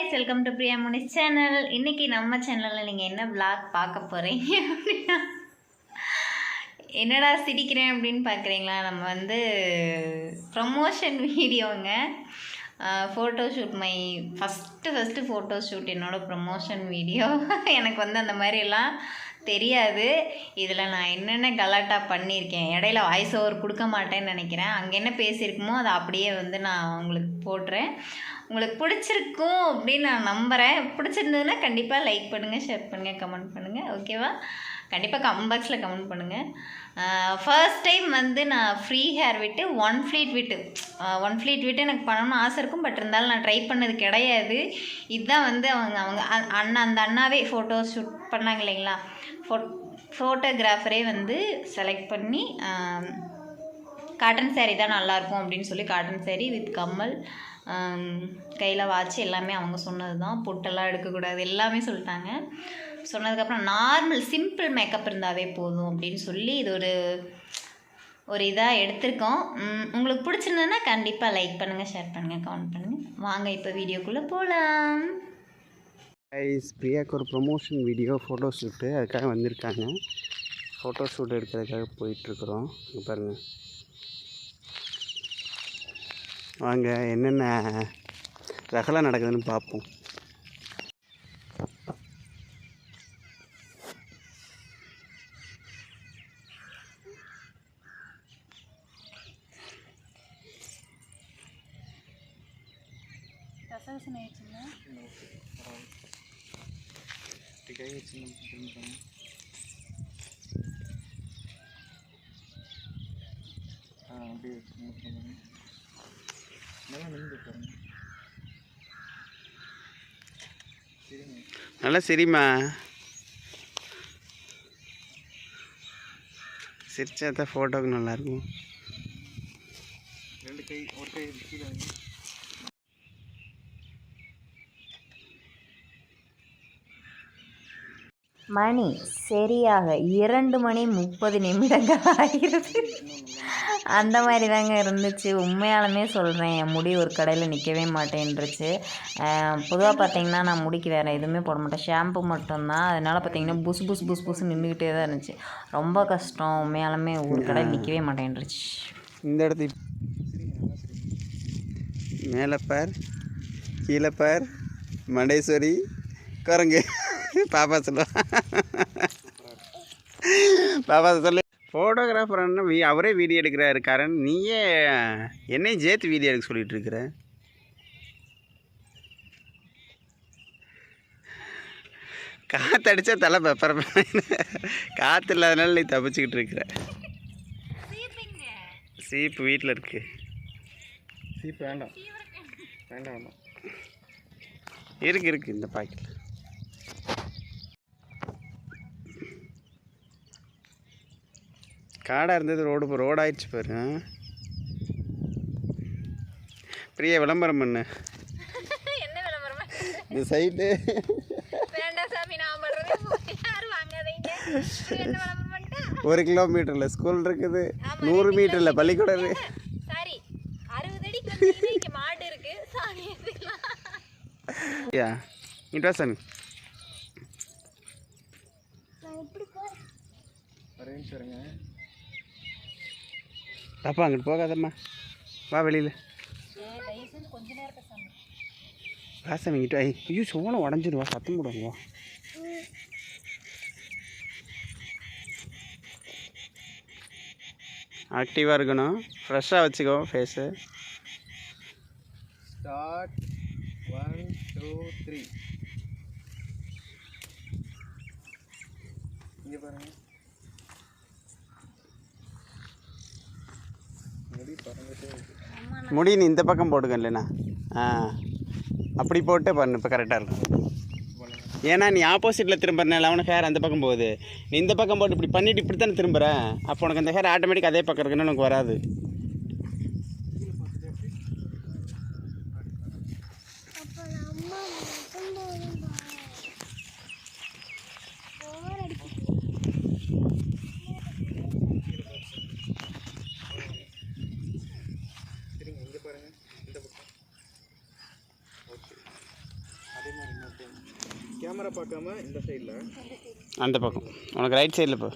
Guys welcome to Priya Muni channel இன்றைக்கி நம்ம சேனலில் நீங்கள் என்ன விளாக் பார்க்க போகிறீங்க அப்படின்னா என்னடா சிரிக்கிறேன் அப்படின்னு பார்க்குறீங்களா? நம்ம வந்து promotion வீடியோங்க photo shoot my first first photo shoot என்னோடய ப்ரமோஷன் வீடியோ எனக்கு வந்து அந்த மாதிரிலாம் தெரியாது. இதில் நான் என்னென்ன கலாட்டா பண்ணியிருக்கேன் இடையில வாய்ஸ் ஓவர் கொடுக்க மாட்டேன்னு நினைக்கிறேன். அங்கே என்ன பேசியிருக்குமோ அதை அப்படியே வந்து நான் உங்களுக்கு போடுறேன் உங்களுக்கு பிடிச்சிருக்கும் அப்படின்னு நான் நம்புகிறேன் பிடிச்சிருந்ததுன்னா கண்டிப்பாக லைக் பண்ணுங்கள் ஷேர் பண்ணுங்கள் கமெண்ட் பண்ணுங்கள் ஓகேவா கண்டிப்பாக கமெண்ட் பாக்ஸில் கமெண்ட் பண்ணுங்கள் ஃபர்ஸ்ட் டைம் வந்து நான் ஃப்ரீ ஹேர் விட்டு ஒன் ஃப்ளீட் விட்டு ஒன் ஃப்ளீட் விட்டு எனக்கு பண்ணணும்னு ஆசை இருக்கும் பட் இருந்தாலும் நான் ட்ரை பண்ணது கிடையாது. இதுதான் வந்து அவங்க அவங்க அண்ணா அந்த அண்ணாவே ஃபோட்டோ ஷூட் பண்ணாங்க இல்லைங்களா? ஃபோ ஃபோட்டோகிராஃபரே வந்து செலக்ட் பண்ணி காட்டன் சேரீ தான் நல்லாயிருக்கும் அப்படின்னு சொல்லி காட்டன் சேரீ வித் கம்மல் கையில் வாட்ச் எல்லாமே அவங்க சொன்னது தான் பொட்டெல்லாம் எடுக்கக்கூடாது எல்லாமே சொல்லிட்டாங்க. சொன்னதுக்கப்புறம் நார்மல் சிம்பிள் மேக்கப் இருந்தாவே போதும் அப்படின்னு சொல்லி இது ஒரு ஒரு இதாக எடுத்திருக்கோம். உங்களுக்கு பிடிச்சிருந்ததுன்னா கண்டிப்பாக லைக் பண்ணுங்கள் ஷேர் பண்ணுங்கள் கமெண்ட் பண்ணுங்கள் வாங்க இப்போ வீடியோக்குள்ளே போகலாம் ஐஸ் பிரியாவுக்கு ஒரு ப்ரொமோஷன் வீடியோ ஃபோட்டோ ஷூட்டு அதுக்காக வந்திருக்காங்க. ஃபோட்டோ ஷூட் எடுக்கிறதுக்காக போயிட்டுருக்குறோம் பாருங்கள் வாங்க என்னென்ன ரகலை நடக்குதுன்னு பார்ப்போம் நல்லா சரிம்மா. சிரிச்சா தான் ஃபோட்டோக்கு நல்லாயிருக்கும். ரெண்டு கை ஒரு கை கீழே மணி சரியாக இரண்டு மணி முப்பது நிமிடங்கள் ஆகிறது. அந்த மாதிரி தாங்க இருந்துச்சு. உண்மையாலுமே சொல்கிறேன் என் முடி ஒரு கடையில் நிற்கவே மாட்டேன்ருச்சு பொதுவாக பார்த்தீங்கன்னா நான் முடிக்கு வேறு எதுவுமே போட மாட்டேன். ஷாம்பு மட்டும்தான். அதனால் பார்த்தீங்கன்னா புஸ் புஸ் புஸ் புஸ் நின்றுக்கிட்டே தான் இருந்துச்சு. ரொம்ப கஷ்டம். உண்மையாலுமே ஒரு கடையில் நிற்கவே மாட்டேன்ருச்சு இந்த இடத்து மேலே பார் கீழே பார் மண்டேஸ்வரி குரங்கு. பாப்பா சொல்ல பாப்பா சொல்லு ஃபோட்டோகிராஃபர் அண்ணன் வீ அவரே வீடியோ எடுக்கிறாரு கரண். நீயே என்னையும் சேர்த்து வீடியோ எடுக்க சொல்லிட்டு இருக்கிற? காற்றடிச்சா தலை பெப்பர் காற்று இல்லாதனால நீ தப்பிச்சுக்கிட்டு இருக்கிற. சீப்பு வீட்டில் இருக்கு. சீப்பு வேண்டாம். வேண்டாம் வேண்டாம். இருக்கு இருக்கு இந்த பாக்கெட்டில் காடாக இருந்தது ரோடு இப்போ ரோடு ஆயிடுச்சு பாரு? பிரியா விளம்பரம் பண்ணு. என்ன விளம்பரமா? இந்த சைட்டு வேண்டாம் சாமி நான் ஒரு கிலோமீட்டரில் ஸ்கூல் இருக்குது. நூறு மீட்டரில் பள்ளிக்கூடம் இருக்கு. சாரி அறுபது அடிக்கு மாடு இருக்கு. சாமி எடுத்துக்கலாம் யா இன்ட்ரா சாமி. தப்பா அங்கிட்டு போகாதம்மா. வா வெளியில். காசை சாமி ஐ ஐயோ சோளம் உடஞ்சிருவா. சத்தம் போடுவோம் வா. ஆக்டிவாக இருக்கணும். ஃப்ரெஷ்ஷாக வச்சுக்கோ face start one two three இங்கே பாருங்கள் முடி நீ இந்த பக்கம் போட்டுக்க இல்லைண்ணா. ஆ. அப்படி போட்டு பண்ணு இப்போ கரெக்டாக இருக்கும். ஏன்னா நீ ஆப்போசிட்டில் திரும்புறனால அவனுக்கு ஹேர் அந்த பக்கம் போகுது. நீ இந்த பக்கம் போட்டு இப்படி பண்ணிவிட்டு இப்படி தானே திரும்புகிறேன் அப்போ உனக்கு அந்த ஹேர் ஆட்டோமேட்டிக் அதே பக்கம் இருக்குன்னு உனக்கு வராது. கேமரா பார்க்காம இந்த சைடில் அந்த பக்கம். உனக்கு ரைட் சைடில் போ.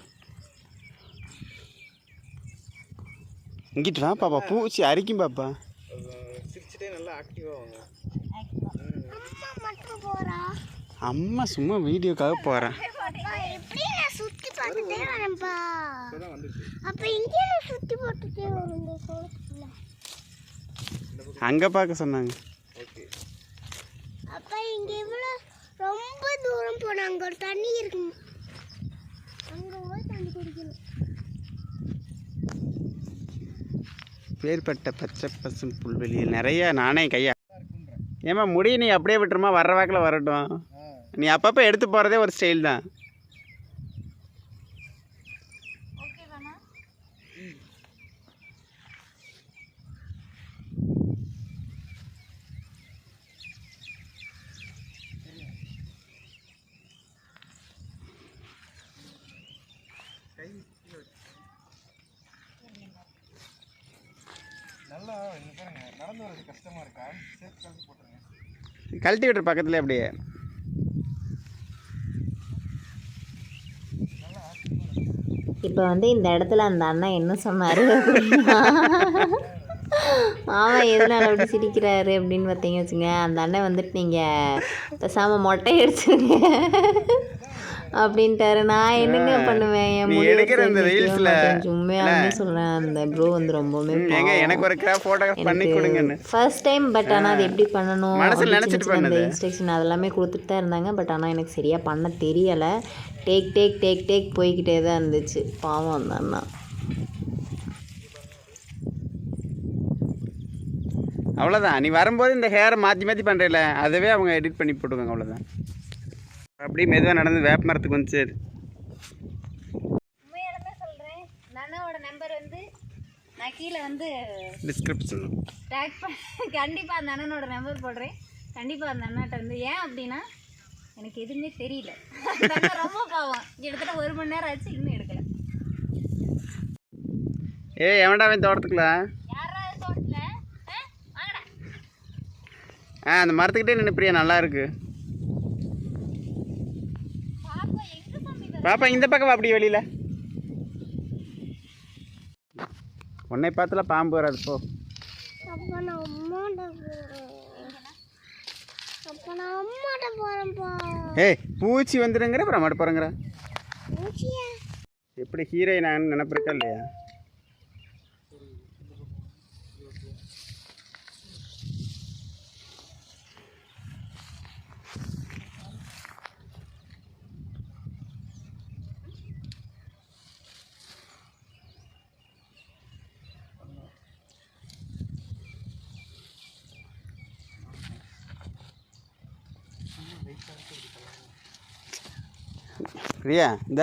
இங்கிட்டு வா பாப்பா. பூச்சி அரிக்கும் பாப்பா. சிரிச்சிட்டே நல்லா ஆக்டிவாக வாங்க. அம்மா மட்டும் போறா. அம்மா சும்மா வீடியோக்காக போகிறேன் எப்படி நான் சுத்தி அப்ப இங்க இவ்வளவு ரொம்ப தூரம் போனா அங்க ஒரு தண்ணி இருக்கு அங்க போய் தண்ணி குடிக்கணும். பேர்பட்ட பச்சை பசும் புல்வெளியில் நிறைய நானே கையா ஏம்மா முடி நீ அப்படியே விட்டுருமா? வர்ற வாக்கில் வரட்டும். நீ அப்பப்போ எடுத்து போகிறதே ஒரு ஸ்டைல் தான் நல்லா இங்க பாருங்க நடந்து வரது கஷ்டமா இருக்கா சேர்த்து கழிச்சு கல்டிவேட்டர் பக்கத்தில் அப்படியே. இப்போ வந்து இந்த இடத்துல அந்த அண்ணன் என்ன சொன்னார் மாமா எதனால அப்படி சிரிக்கிறாரு? அப்படின்னு பார்த்தீங்க வச்சுங்க அந்த அண்ணன் வந்துட்டு நீங்கள் பேசாமல் மொட்டை அடிச்சுங்க அப்படின்ட்டாரு. நான் என்னங்க பண்ணுவேன்? என் எடுக்கிற reelsல, மாட்டேன். உண்மையாலுமே சொல்கிறேன் அந்த ப்ரோ வந்து ரொம்பவுமே எனக்கு ஒரு கிராஃப் ஃபோட்டோகிராஃப் பண்ணி கொடுங்கன்னு. ஃபர்ஸ்ட் டைம் பட் ஆனால் அது எப்படி பண்ணணும் மனசுல நினைச்சிட்டு அந்த பண்ணது. இன்ஸ்ட்ரக்ஷன் அதெல்லாமே கொடுத்துட்டு தான் இருந்தாங்க. பட் ஆனால் எனக்கு சரியாக பண்ண தெரியலை. டேக் டேக் டேக் டேக் போய்கிட்டே தான் இருந்துச்சு. பாவம் அந்த அண்ணா. அவ்வளோதான் நீ வரும்போது இந்த ஹேரை மாற்றி மாற்றி பண்ணுறல அதவே அவங்க எடிட் பண்ணி போட்டுக்கோங்க அவ்வளோதான் அப்படியே மெதுவாக நடந்து வேப்ப மரத்துக்கு வந்து சேரு. சொல்கிறேன் அண்ணாவோட நம்பர் வந்து நான் கீழே வந்து டிஸ்கிரிப்ஷன் டேக் கண்டிப்பாக அந்த அண்ணனோட நம்பர் போடுறேன். கண்டிப்பாக அந்த அண்ணாட்ட வந்து ஏன் அப்படின்னா எனக்கு எதுவுமே தெரியல. ரொம்ப பாவம். கிட்டத்தட்ட ஒரு மணி நேரம் ஆச்சு இன்னும் எடுக்கல. ஏய் எவன்டா அவன் வாங்கடா. ஆ அந்த மரத்துக்கிட்டே நின்று பிரியா நல்லா இருக்கு பாப்பா எங்கே சாமி பாப்பா இந்த பக்கம் வா அப்படியே வெளியில். உன்னை பார்த்துல பாம்பு வராது போ. ஏய் பூச்சி வந்துடுங்கிற அப்புறம் மாட்ட போகிறேங்கிற எப்படி ஹீரோயின் நான் நினப்பிருக்கா இல்லையா? பிரியா இந்த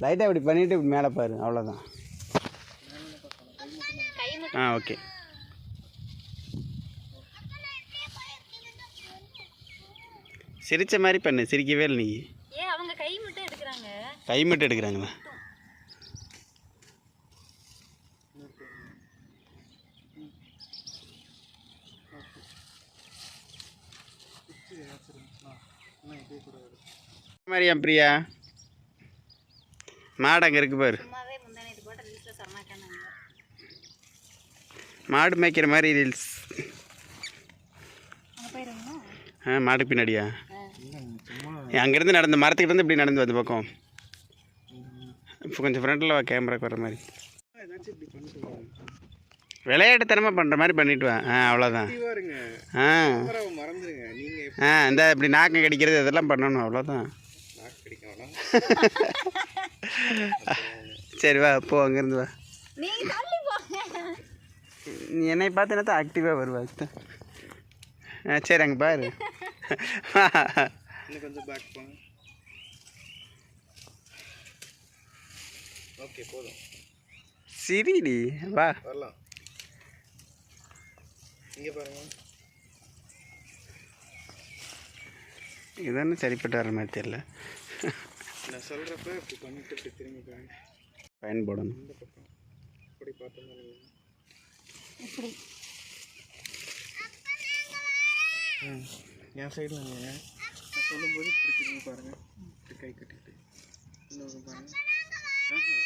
லைட்டாக இப்படி பண்ணிவிட்டு இப்படி மேலே பாரு அவ்வளோதான் ஆ ஓகே சிரிச்ச மாதிரி பண்ணு சிரிக்கவே இல்லை நீ. ஏன் அவங்க கை மட்டும் எடுக்கிறாங்க. கை மட்டும் எடுக்கிறாங்களா? மாதிரியா பிரியா? மாடு அங்கே இருக்கு பாரு. மாடு மேய்க்கிற மாதிரி ரீல்ஸ் ஆ மாடு பின்னாடியா? அங்கேருந்து நடந்த மரத்துக்கிட்ட இருந்து இப்படி நடந்து வந்து பக்கம். இப்போ கொஞ்சம் ஃப்ரண்ட்டில் வா கேமராக்கு வர மாதிரி. விளையாட்டுத்தனமாக பண்ணுற மாதிரி பண்ணிட்டு வா. ஆ அவ்வளோதான் ஆ. ஆ இந்த இப்படி நாக்கு கடிக்கிறது இதெல்லாம் பண்ணணும் அவ்வளோதான் சரி வா போ அங்கேருந்து வா. நீ என்னை பார்த்தீங்கன்னா தான் ஆக்டிவாக வருவா. ஆ சரி அங்கே பாரு. இன்னும் கொஞ்சம் பேக் போங்க. ஓகே போதும். சிரிடி வா. வரலாம். இங்கே பாருங்க. இதுதானே சரிப்பட்டு வர மாதிரி தெரியல. நான் சொல்கிறப்ப இப்படி பண்ணிட்டு இப்படி திரும்பி பாருங்க. பயன் போடணும் இந்த பக்கம். இப்படி பார்த்தோம்னா இப்படி. ம் என் சைடில் நீங்கள் சொல்லும்போது இப்படி திரும்பி பாருங்க. இப்படி கை கட்டிக்கிட்டு இன்னொரு பாருங்க. ஆஹா,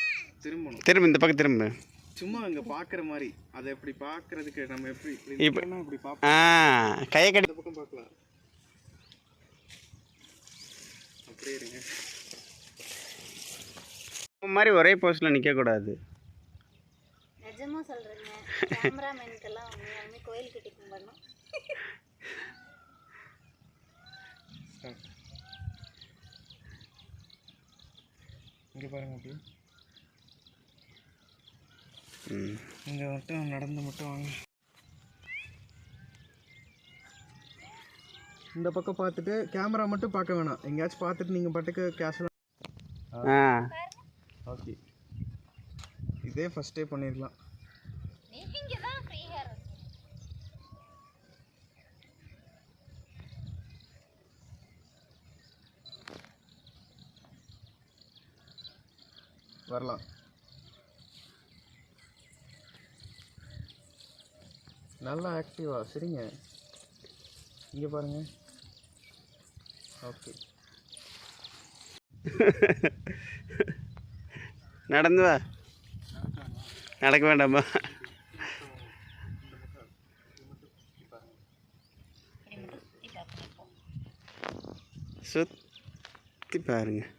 திரும்பணும். திரும்ப இந்த பக்கம் திரும்ப. சும்மா அங்க பாக்குற மாதிரி. அதை எப்படி பாக்குறதுக்கு நம்ம எப்படி இப்படி இப்ப- இப்படி பார்ப்போம் ஆ கையை கட்டி பக்கம் பார்க்கலாம். அப்படியே இருங்க. இந்த மாதிரி ஒரே போஸ்டில் நிற்கக்கூடாது நிஜமா சொல்கிறேங்க கேமராமேனுக்கெல்லாம் உண்மையாலுமே கோயில் கட்டி கும்பிடணும். இங்க பாருங்க அப்படி ம் இங்க மட்டும் நடந்து மட்டும் வாங்க. இந்த பக்கம் பார்த்துட்டு கேமரா மட்டும் பார்க்க வேணாம். எங்கேயாச்சும் பார்த்துட்டு நீங்கள் பாட்டுக்கு கேஷுவலாக ஆ. ஓகே இதே ஃபஸ்ட்டே பண்ணிடலாம். வரலாம். நல்லா ஆக்டிவா சரிங்க. இங்கே பாருங்க. ஓகே நடந்து வா. நடக்க வேண்டாமா? சுற்றி பாருங்கள்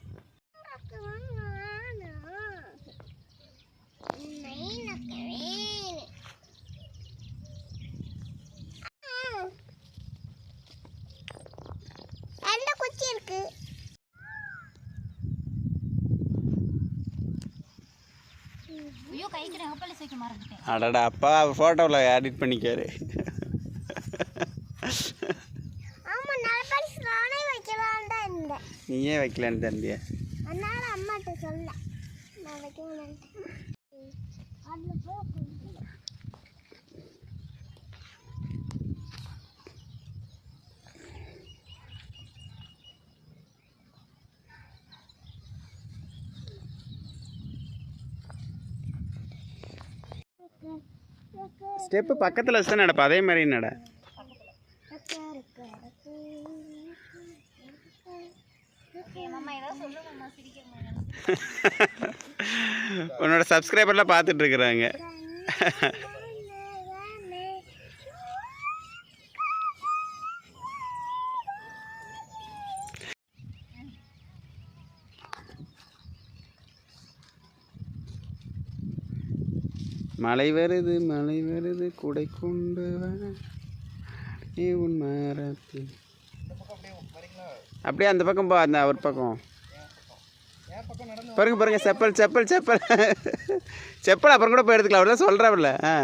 அடடா அப்பா ஃபோட்டோவில் எடிட் பண்ணிக்காரு. இருந்தேன். நீயே வைக்கலான்னு தண்டியா அதனால அம்மாட்ட சொல்ல நான் வைக்கணும் ஸ்டெப்பு பக்கத்தில் வச்சு தான் நடப்பா அதே மாதிரி நட. உன்னோட சப்ஸ்கிரைபர்லாம் பார்த்துட்டு மழை வருது மழை வருது குடை கொண்டு நீ உன் மரத்தில். அப்படியே அந்த பக்கம் போ அந்த ஒரு பக்கம். பாருங்க பாருங்க செப்பல் செப்பல் செப்பல். செப்பல் அப்புறம் கூட போய் எடுத்துக்கலாம். அவர்லாம் சொல்கிறாவில்ல ஆ.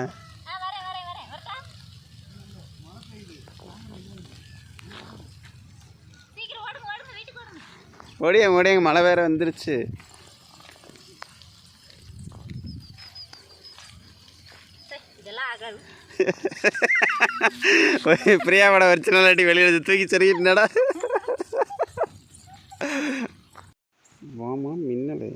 ஓடியாங்க ஓடியாங்க மழை வேற வந்துருச்சு சரி, இதெல்லாம் ஆகாது பிரியாவோட வரிச்சினாலாட்டி வெளியில் தூக்கி சரிக்கிட்டுனடா வாமா மின்னல்.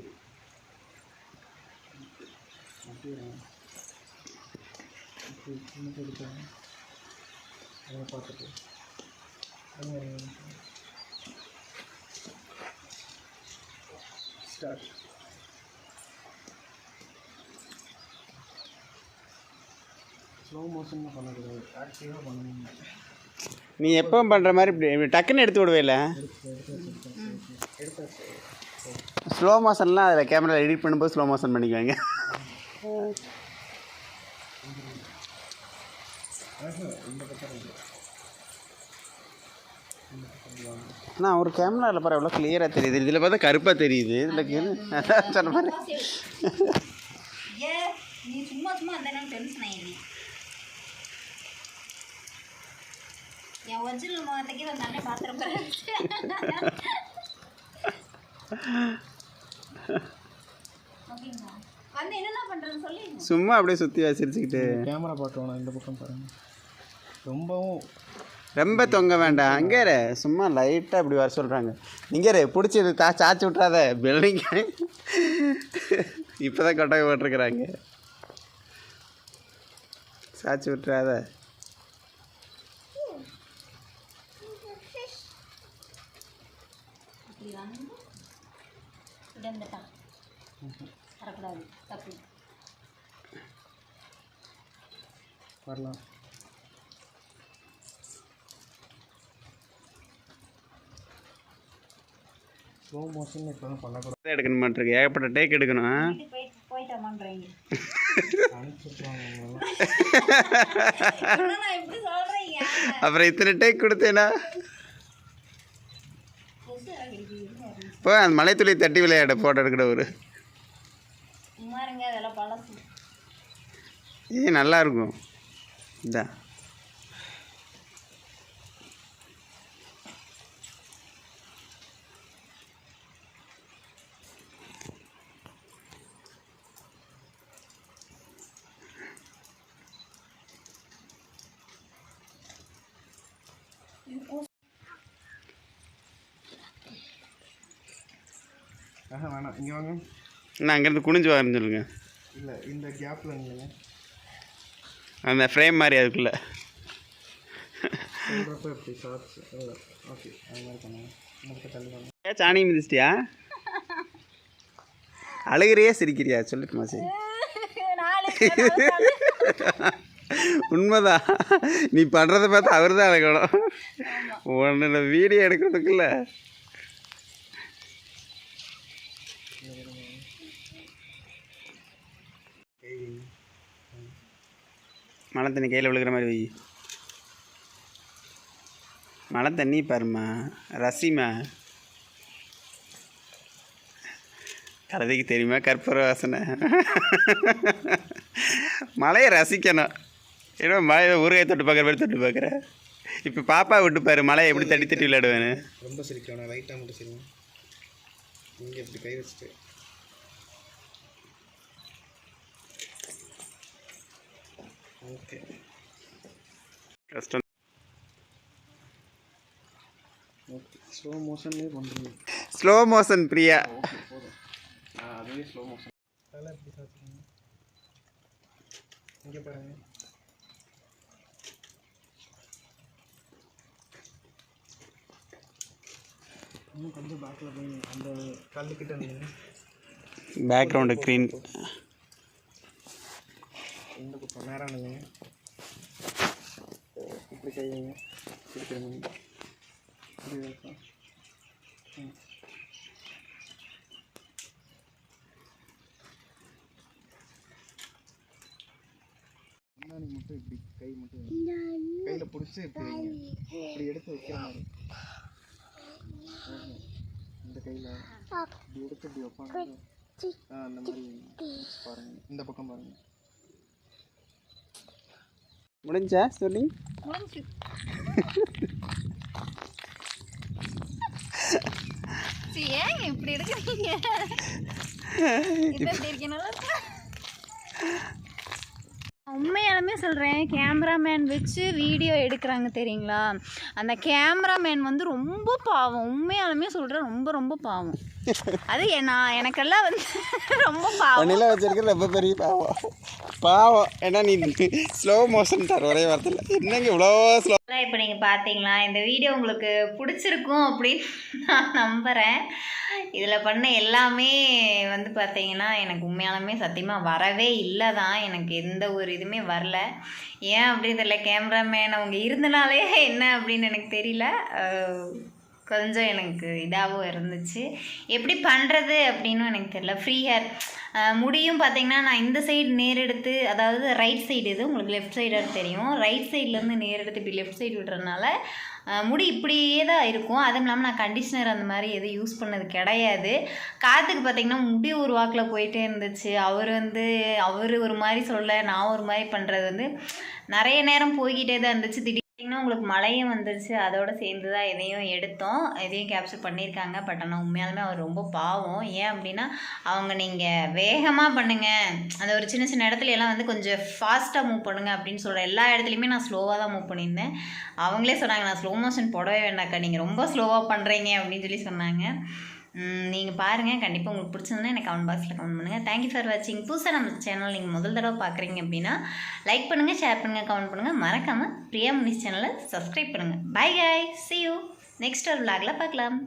ஸ்டார்ட் ஸ்லோ மோஷன் பண்ணக்கூடாது ஆக்டிவாக பண்ணணும் நீ எப்போ பண்ணுற மாதிரி இப்படி இப்படி டக்குன்னு எடுத்து விடுவேல ஸ்லோ மோஷன்லாம் அதில் கேமரா எடிட் பண்ணும்போது ஸ்லோ மோஷன் பண்ணிக்குவாங்க. ஆனால் ஒரு கேமராவில் பாரு எவ்வளோ கிளியராக தெரியுது. இதில் பார்த்தா கருப்பாக தெரியுது. இதில் சொன்ன மாதிரி. நீ சும்மா சும்மா அந்த டென்ஷன் ஆயிடுறீ என் ஒரிஜினல் முகத்துக்கே வந்து அண்ணன் சும்மா அப்படியே சுற்றி வச்சிருச்சுக்கிட்டு. கேமரா பார்க்க வேணாம் இந்த பக்கம் பாருங்க. ரொம்பவும் ரொம்ப தொங்க வேண்டாம். அங்கே இரு. சும்மா லைட்டாக இப்படி வர சொல்கிறாங்க இங்கே இரு, பிடிச்சி இது தா சாச்சி விட்றாத பில்டிங் இப்போ தான் கொட்டகை போட்டிருக்கிறாங்க. சாச்சி விட்றாத இப்படி வந்து இப்படி வரக்கூடாது தப்பு வரலாம் ஸ்லோ மோஷன் இப்போ தான் பண்ணக்கூடாது எடுக்கணும் மாட்டிருக்கு ஏகப்பட்ட டேக் எடுக்கணும் போயிட்டாமான்றீங்க அப்புறம் இத்தனை டேக் கொடுத்தேனா? இப்போ அந்த மலைத்துளி தட்டி விளையாட போட்டோ எடுக்கிற ஒரு. ஏ நல்லா இருக்கும். இதான் வாங்க. நான் அங்கேருந்து குனிஞ்சு வரேன்னு சொல்லுங்க. இல்லை இந்த கேப்பில் அந்த ஃப்ரேம் மாதிரி அதுக்குள்ளே. சொல்கிறப்ப இப்படி ஷார்ட்ஸ் ஓகே அது மாதிரி பண்ணுங்க. இந்த தள்ளி வாங்க. ஏன் சாணி மிதிச்சிட்டியா? அழுகிறியா சிரிக்கிறியா? சொல்லிட்டுமா சரி உண்மைதான். நீ பண்ணுறத பார்த்து அவர் தான் அழகணும் உன்னோட வீடியோ எடுக்கிறதுக்குள்ள மழை தண்ணி கையில் விழுகிற மாதிரி வை. மழை தண்ணி பாருமா ரசிமா கழுதைக்கு தெரியுமா கற்பூர வாசனை? மழையை ரசிக்கணும். ஏன்னா மழையை ஊறுகாய் தொட்டு பார்க்குற மாதிரி தொட்டு பார்க்குறேன் இப்போ பாப்பா விட்டு பாரு மழையை எப்படி தட்டி தட்டி விளையாடுவேன்னு. ரொம்ப சிரிக்கணும் லைட்டாக மட்டும் சிரிங்க. இங்கே இப்படி கை வச்சுட்டு. ஓகே. கஷ்டம். ஓகே. ஸ்லோ மோஷன்லேயே பண்ணுறீங்க ஸ்லோ மோஷன் பிரியா. அதுவே ஸ்லோ மோஷன் தலை எப்படி சாப்பிடுங்க இங்கே பாருங்க. இன்னும் கொஞ்சம் பேக்கில் போய் அந்த கல்லுக்கிட்ட பேக்ரவுண்டு க்ரீன் இந்த பக்கம் நேரம் நில்லுங்க இப்படி கை வைங்க இப்படி திரும்புங்க இப்படி வைப்போம். ம். முன்னாடி மட்டும் இப்படி கை மட்டும். கையில பிடிச்சி இப்படி இப்படி எடுத்து வைக்கிற மாதிரி. இந்த கையில இப்படி எடுத்து இப்படி வைப்பாங்க. ஆ அந்த மாதிரி வைங்க. பாருங்க. இந்த பக்கம் பாருங்க. முடிஞ்சா சொல்லி. ஏங்க இப்படி இருக்கீங்களா உண்மையாலுமே சொல்கிறேன் கேமராமேன் வச்சு வீடியோ எடுக்கிறாங்க தெரியுங்களா? அந்த கேமராமேன் வந்து ரொம்ப பாவம். உண்மையாலுமே சொல்கிறேன் ரொம்ப ரொம்ப பாவம். அது நான் எனக்கெல்லாம் வந்து ரொம்ப பாவம். பண்ணில வச்சிருக்கிற ரொம்ப பெரிய பாவம். பாவம். ஏன்னா நீ ஸ்லோ மோஷன் தர ஒரே வார்த்தையில். என்னங்க இவ்வளோ ஸ்லோ இப்போ நீங்கள் பார்த்தீங்களா இந்த வீடியோ உங்களுக்கு பிடிச்சிருக்கும் அப்படின்னு நான் நம்புகிறேன் இதில் பண்ண எல்லாமே வந்து பார்த்தீங்கன்னா எனக்கு உண்மையாலுமே சத்தியமாக வரவே இல்லை தான் எனக்கு எந்த ஒரு இதுவுமே வரல. ஏன் அப்படி தெரியல? கேமராமேன் அவங்க இருந்தனாலே என்ன அப்படின்னு எனக்கு தெரியல. கொஞ்சம் எனக்கு இதாகவும் இருந்துச்சு. எப்படி பண்ணுறது அப்படின்னு எனக்கு தெரியல. ஃப்ரீ ஹேர் முடியும் பார்த்தீங்கன்னா நான் இந்த சைடு நேர் எடுத்து அதாவது ரைட் சைடு இது உங்களுக்கு லெஃப்ட் சைடாக தெரியும். ரைட் சைட்லேருந்து நேர் எடுத்து இப்படி லெஃப்ட் சைடு விடுறதுனால முடி இப்படியே தான் இருக்கும். அதுவும் இல்லாமல் நான் கண்டிஷ்னர் அந்த மாதிரி எதுவும் யூஸ் பண்ணது கிடையாது. காற்றுக்கு பார்த்தீங்கன்னா முடி ஒரு வாக்கில் போயிட்டே இருந்துச்சு. அவர் வந்து அவர் ஒரு மாதிரி சொல்ல நான் ஒரு மாதிரி பண்ணுறது வந்து நிறைய நேரம் போய்கிட்டே தான் இருந்துச்சு. திடீர் பார்த்தீங்கன்னா உங்களுக்கு மழையும் வந்துருச்சு. அதோட சேர்ந்து தான் இதையும் எடுத்தோம். இதையும் கேப்சர் பண்ணியிருக்காங்க. பட் ஆனால் உண்மையாலுமே அவர் ரொம்ப பாவம். ஏன் அப்படின்னா அவங்க நீங்கள் வேகமாக பண்ணுங்கள் அந்த ஒரு சின்ன சின்ன இடத்துல எல்லாம் வந்து கொஞ்சம் ஃபாஸ்ட்டாக மூவ் பண்ணுங்க அப்படின்னு சொல்கிற எல்லா இடத்துலையுமே நான் ஸ்லோவாக தான் மூவ் பண்ணியிருந்தேன். அவங்களே சொன்னாங்க நான் ஸ்லோ மோஷன் போடவே வேண்டாக்கா நீங்கள் ரொம்ப ஸ்லோவாக பண்ணுறீங்க அப்படின்னு சொல்லி சொன்னாங்க. நீங்கள் பாருங்கள் கண்டிப்பாக உங்களுக்கு பிடிச்சிருந்தா எனக்கு கமெண்ட் பாக்ஸில் கமெண்ட் பண்ணுங்கள் தேங்க்யூ ஃபார் வாட்சிங் புதுசாக நம்ம சேனல் நீங்கள் முதல் தடவை பார்க்குறீங்க அப்படின்னா லைக் பண்ணுங்கள் ஷேர் பண்ணுங்கள் கமெண்ட் பண்ணுங்கள் மறக்காமல் பிரியா முனிஸ் சேனலை சப்ஸ்கிரைப் பண்ணுங்கள் bye guys. See you next ஒரு விளாகில் பார்க்கலாம்